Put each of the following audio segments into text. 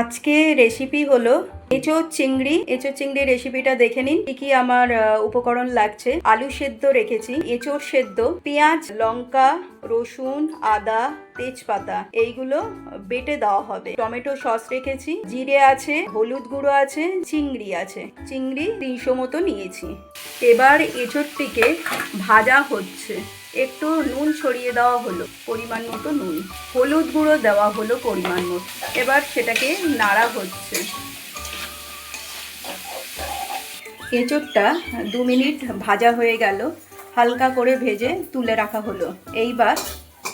আজকে রেসিপি হলো এঁচোড় চিংড়ি। এঁচোড় চিংড়ি রেসিপিটা দেখে নিন। কি কি আমার উপকরণ লাগছে। আলু সেদ্ধ রেখেছি এঁচোড় সেদ্ধ, পেঁয়াজ, লঙ্কা, রসুন, আদা, তেজপাতা, এইগুলো বেটে দেওয়া হবে। টমেটো সস রেখেছি, জিরে আছে, হলুদ গুঁড়ো আছে, চিংড়ি আছে। চিংড়ি তিনশো মতো নিয়েছি। এবার এঁচোড়টিকে ভাজা হচ্ছে। একটু নুন ছড়িয়ে দেওয়া হলো, পরিমাণ মতো নুন। হলুদ গুঁড়ো দেওয়া হলো পরিমাণ মতো। এবার সেটাকে নাড়া হচ্ছে। এঁচোড়টা দু মিনিট ভাজা হয়ে গেল। হালকা করে ভেজে তুলে রাখা হলো। এইবার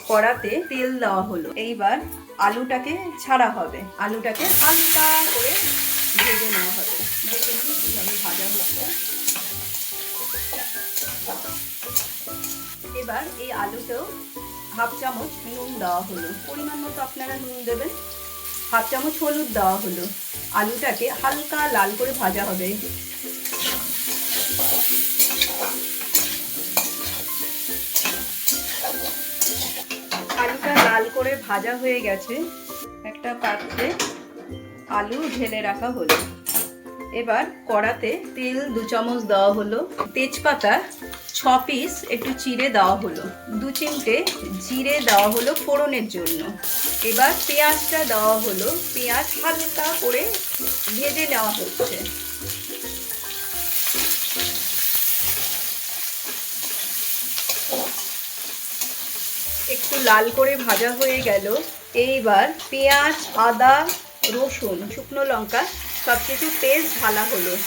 কড়াতে তেল দেওয়া হলো। এইবার আলুটাকে ছাড়া হবে। আলুটাকে হালকা করে ভেজে নেওয়া হবে। কীভাবে ভাজা হচ্ছে। এবার এই আলুতেও হাফ চামচ নুন দেওয়া হলো। পরিমাণ মতো আপনারা নুন দেবেন। হাফ চামচ হলুদ দেওয়া হলো। আলুটাকে হালকা লাল করে ভাজা হবে। আলুটা লাল করে ভাজা হয়ে গেছে। একটা পাত্রে আলু ঢেলে রাখা হলো। এবার কড়াতে তেল দু চামচ দেওয়া হলো। তেজপাতা ছ পিস একটু চিড়ে দেওয়া হলো। দু চিমটে জিরে দেওয়া হলো ফোড়নের জন্য। এবার পেঁয়াজটা দেওয়া হলো। পেঁয়াজ হালকা করে ভেজে নেওয়া হচ্ছে। একটু লাল করে ভাজা হয়ে গেল। এইবার পেঁয়াজ, আদা, রসুন, শুকনো লঙ্কা সব কিছু পেস্ট ঢালা হলো।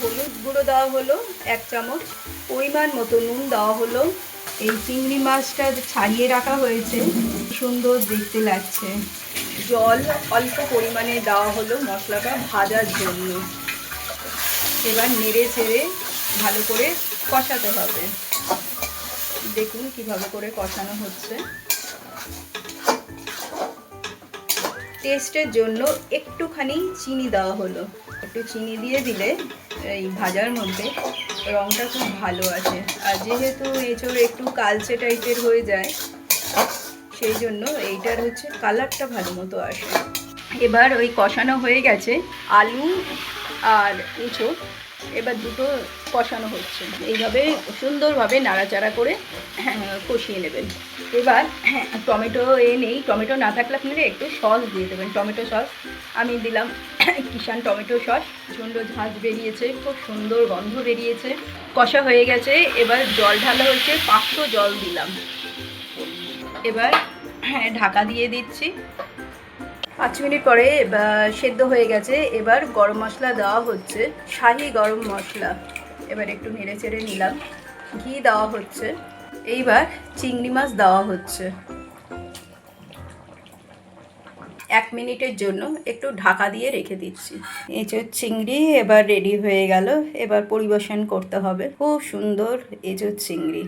হলুদ গুঁড়ো দেওয়া হলো, এক চামচ পরিমাণ মতো নুন দেওয়া হলো। এই চিংড়ি মাছটা ছাড়িয়ে রাখা হয়েছে। সুন্দর দেখতে লাগছে। জল অল্প পরিমাণে দেওয়া হলো মশলাটা ভাজার জন্য। এবার নেড়ে চেড়ে ভালো করে কষাতে হবে। দেখুন কীভাবে করে কষানো হচ্ছে। টেস্টের জন্য একটুখানি চিনি দেওয়া হলো। একটু চিনি দিয়ে দিলে এই ভাজার মধ্যে রঙটা খুব ভালো আছে আর যেহেতু এঁচড় একটু কালচে টাইপের হয়ে যায়, সেই জন্য এইটার হচ্ছে কালারটা ভালো মতো আসে। এবার ওই কষানো হয়ে গেছে আলু আর এঁচড়। এবার দুটো কষানো হচ্ছে। এইভাবে সুন্দরভাবে নাড়াচাড়া করে হ্যাঁ, কষিয়ে নেবেন। এবার হ্যাঁ, টমেটো এ নেই। টমেটো না থাকলে আপনারা একটু সস দিয়ে দেবেন। টমেটো সস আমি দিলাম কিষান টমেটো সস। সুন্দর ঝাঁঝ বেরিয়েছে খুব সুন্দর গন্ধ বেরিয়েছে। কষা হয়ে গেছে। এবার জল ঢালা হয়েছে পাঁচশো জল দিলাম। এবার হ্যাঁ ঢাকা দিয়ে দিচ্ছি। পাঁচ মিনিট পরে সেদ্ধ হয়ে গেছে। এবার গরম মশলা দেওয়া হচ্ছে। শাহি গরম মশলা। এবার একটু নেড়ে চেড়ে নিলাম। ঘি দেওয়া হচ্ছে। এইবার চিংড়ি মাছ দেওয়া হচ্ছে। এক মিনিটের জন্য একটু ঢাকা দিয়ে রেখে দিচ্ছি। এঁচোর চিংড়ি এবার রেডি হয়ে গেল। এবার পরিবেশন করতে হবে। খুব সুন্দর এঁচোর চিংড়ি।